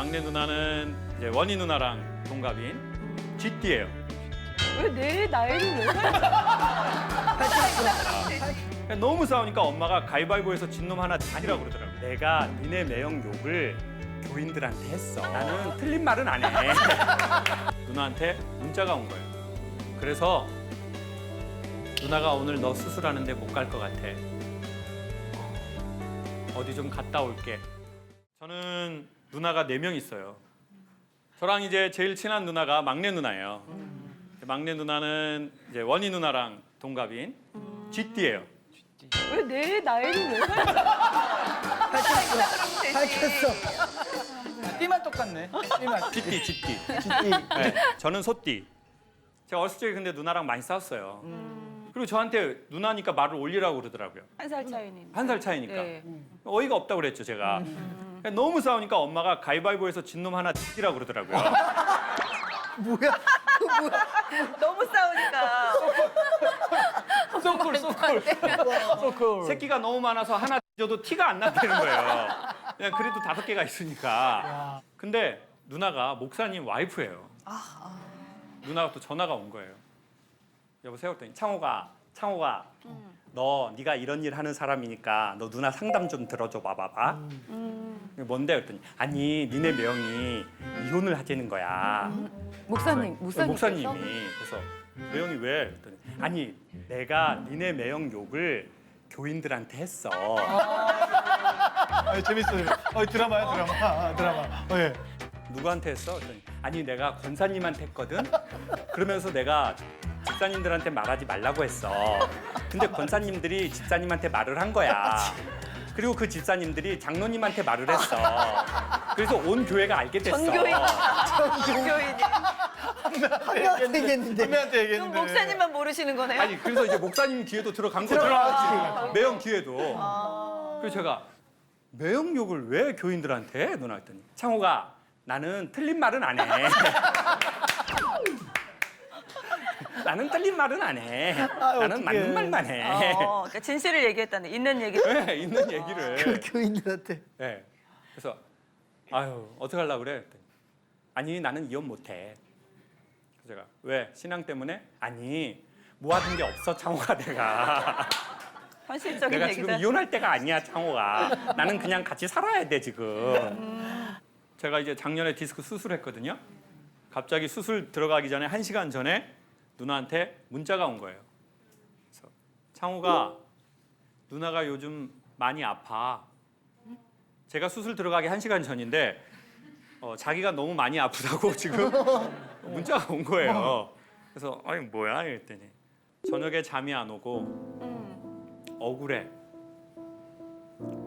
막내 누나는 이제 원희 누나랑 동갑인 쥐띠예요. 왜 내 나이를 왜 그러니까 너무 싸우니까 엄마가 가위바위보에서 진놈 하나 아니라고 그러더라고. 내가 니네 매형 욕을 교인들한테 했어. 나는 틀린 말은 안 해. 누나한테 문자가 온 거예요. 그래서 누나가 오늘 너 수술하는데 못 갈 것 같아. 어디 좀 갔다 올게. 저는 누나가 네 명 있어요. 저랑 이제 제일 친한 누나가 막내 누나예요. 막내 누나는 이제 원희 누나랑 동갑인 쥐띠예요. 왜 내 나이를 왜 밝혔어. 띠만 똑같네. 띠만. 쥐띠, 쥐띠. 쥐띠. 네, 저는 소띠. 제가 어렸을 적에 근데 누나랑 많이 싸웠어요. 그리고 저한테 누나니까 말을 올리라고 그러더라고요. 한 살 차이니? 한 살 차이니까. 네. 어이가 없다고 그랬죠, 제가. 그러니까 너무 싸우니까 엄마가 가위바위보에서 진놈 하나 쥐라고 그러더라고요. 뭐야? 너무 싸우니까. 소쿨 소쿨. 소쿨. 새끼가 너무 많아서 하나 쥐어도 티가 안 난다는 거예요. 그냥 그래도 다섯 개가 있으니까. 근데 누나가 목사님 와이프예요. 누나가 또 전화가 온 거예요. 여보세요? 그랬더니 창호가 창호가 너 네가 이런 일 하는 사람이니까 너 누나 상담 좀 들어줘 봐봐봐. 이게 뭔데? 그랬더니 아니 니네 매형이 이혼을 하자는 거야. 목사님, 목사님. 목사님이 그래서 매형이 왜? 그랬더니 아니 내가 니네 매형 욕을 교인들한테 했어. 아, 재밌어요. 어, 드라마야, 드라마. 아, 드라마. 어, 예. 누구한테 했어? 그랬더니 아니 내가 권사님한테 했거든. 그러면서 내가 집사님들한테 말하지 말라고 했어. 근데 권사님들이 집사님한테 말을 한 거야. 그리고 그 집사님들이 장로님한테 말을 했어. 그래서 온 교회가 알게 됐어. 전교인. 교인이. 한명한테 얘기했는데. 한명한테 그럼 얘기했는데. 목사님만 모르시는 거네요? 아니 그래서 이제 목사님 귀에도 들어간 거죠. 들어갔지. 매형 귀에도. 그래서 제가 매형 욕을 왜 교인들한테 해? 누나 했더니 창호가 나는 틀린 말은 안 해. 나는 틀린 말은 안 해. 나는 어떡해. 맞는 말만 해. 어, 그러니까 진실을 얘기했다는 있는 얘기. 네, 있는 얘기를. 그 교인들한테. 네. 그래서 아유 어떻게 하려고 그래? 그랬더니 아니 나는 이혼 못해. 그래서 제가 왜 신앙 때문에? 아니 모아둔 게 없어 창호가 내가. 현실적인 내가 얘기다. 지금 이혼할 때가 아니야 창호가. 나는 그냥 같이 살아야 돼 지금. 제가 이제 작년에 디스크 수술했거든요. 갑자기 수술 들어가기 전에 한 시간 전에 누나한테 문자가 온 거예요. 그래서 창호가 누나가 요즘 많이 아파. 제가 수술 들어가기 한 시간 전인데 어, 자기가 너무 많이 아프다고 지금 문자가 온 거예요. 그래서 아니 뭐야 이랬더니 저녁에 잠이 안 오고 억울해.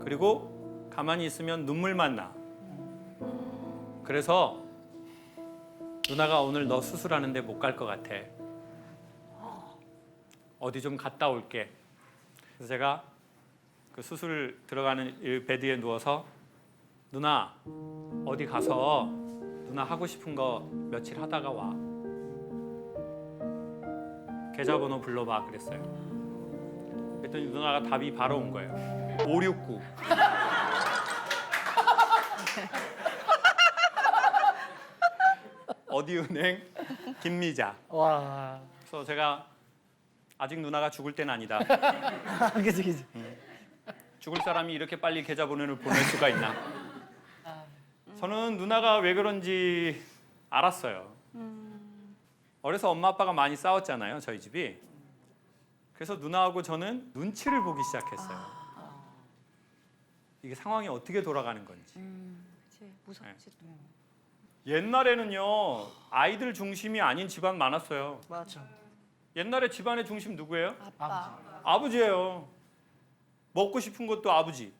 그리고 가만히 있으면 눈물만 나. 그래서 누나가 오늘 너 수술하는데 못 갈 것 같아. 어디 좀 갔다 올게. 그래서 제가 그 수술 들어가는 이 베드에 누워서 누나 어디 가서 누나 하고 싶은 거 며칠 하다가 와. 계좌번호 불러봐 그랬어요. 그랬더니 누나가 답이 바로 온 거예요. 569. 어디 은행 김미자. 와. 그래서 제가 아직 누나가 죽을 때는 아니다. 아, 그치, 그치. 죽을 사람이 이렇게 빨리 계좌번호를 보낼 수가 있나? 저는 누나가 왜 그런지 알았어요. 어려서 엄마 아빠가 많이 싸웠잖아요, 저희 집이. 그래서 누나하고 저는 눈치를 보기 시작했어요. 이게 상황이 어떻게 돌아가는 건지. 그치, 무섭지 또. 옛날에는요 아이들 중심이 아닌 집안 많았어요. 맞아. 옛날에 집안의 중심 누구예요? 아빠. 아버지예요. 먹고 싶은 것도 아버지.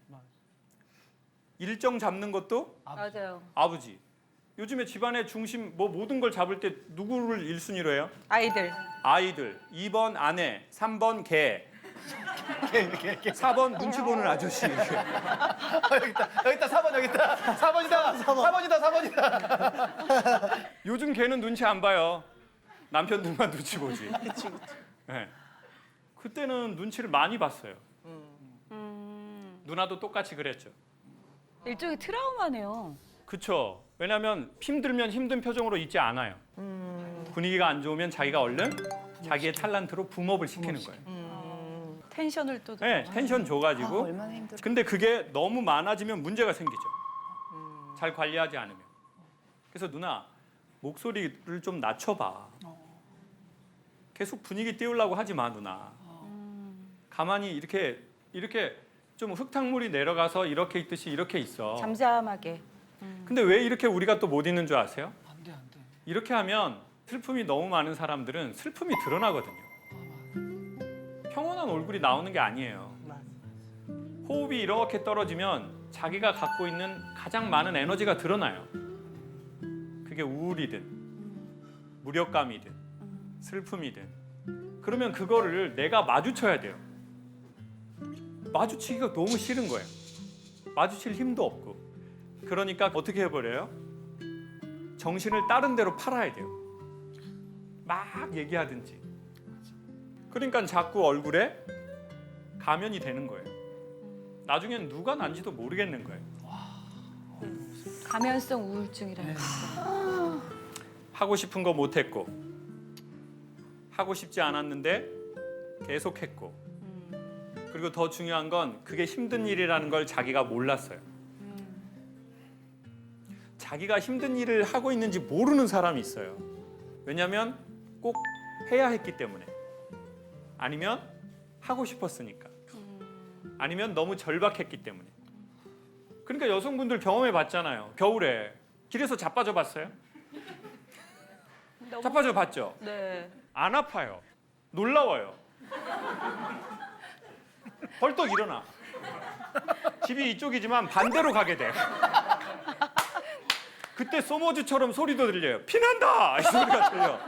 일정 잡는 것도 맞아요. 아버지. 요즘에 집안의 중심 뭐 모든 걸 잡을 때 누구를 1순위로 해요? 아이들. 아이들. 2번 아내, 3번 개, 4번 눈치 보는 아저씨. 아, 여기 있다. 여기 있다. 4번 여기 있다. 4번이다. 4번. 4번이다. 4번이다. 요즘 개는 눈치 안 봐요. 남편들만 눈치 보지. 네. 그때는 눈치를 많이 봤어요. 음. 누나도 똑같이 그랬죠. 일종의 트라우마네요. 그쵸. 왜냐하면 힘들면 힘든 표정으로 있지 않아요. 분위기가 안 좋으면 자기가 얼른 자기의 탤런트로 붐업을 시키는 거예요. 텐션을 또 네, 텐션 줘가지고. 아, 얼마나 힘들어. 근데 그게 너무 많아지면 문제가 생기죠. 잘 관리하지 않으면. 그래서 누나 목소리를 좀 낮춰봐. 계속 분위기 띄우려고 하지 마 누나. 가만히 이렇게 이렇게 좀 흙탕물이 내려가서 이렇게 있듯이 이렇게 있어. 잠잠하게. 근데 왜 이렇게 우리가 또 못 있는 줄 아세요? 안 돼, 안 돼. 이렇게 하면 슬픔이 너무 많은 사람들은 슬픔이 드러나거든요. 평온한 얼굴이 나오는 게 아니에요. 호흡이 이렇게 떨어지면 자기가 갖고 있는 가장 많은 에너지가 드러나요. 그게 우울이든 무력감이든 슬픔이든 그러면 그거를 내가 마주쳐야 돼요. 마주치기가 너무 싫은 거예요. 마주칠 힘도 없고. 그러니까 어떻게 해버려요? 정신을 다른 데로 팔아야 돼요. 막 얘기하든지. 그러니까 자꾸 얼굴에 가면이 되는 거예요. 나중엔 누가 난지도 모르겠는 거예요. 가면성 우울증이라는 거. 하고 싶은 거 못했고, 하고 싶지 않았는데 계속했고, 그리고 더 중요한 건 그게 힘든 일이라는 걸 자기가 몰랐어요. 자기가 힘든 일을 하고 있는지 모르는 사람이 있어요. 왜냐하면 꼭 해야 했기 때문에. 아니면 하고 싶었으니까. 아니면 너무 절박했기 때문에. 그러니까 여성분들 경험해 봤잖아요. 겨울에 길에서 자빠져 봤어요? 너무- 자빠져 봤죠? 네. 안 아파요. 놀라워요. 벌떡 일어나. 집이 이쪽이지만 반대로 가게 돼. 그때 소머즈처럼 소리도 들려요. 피난다! 이 소리가 들려.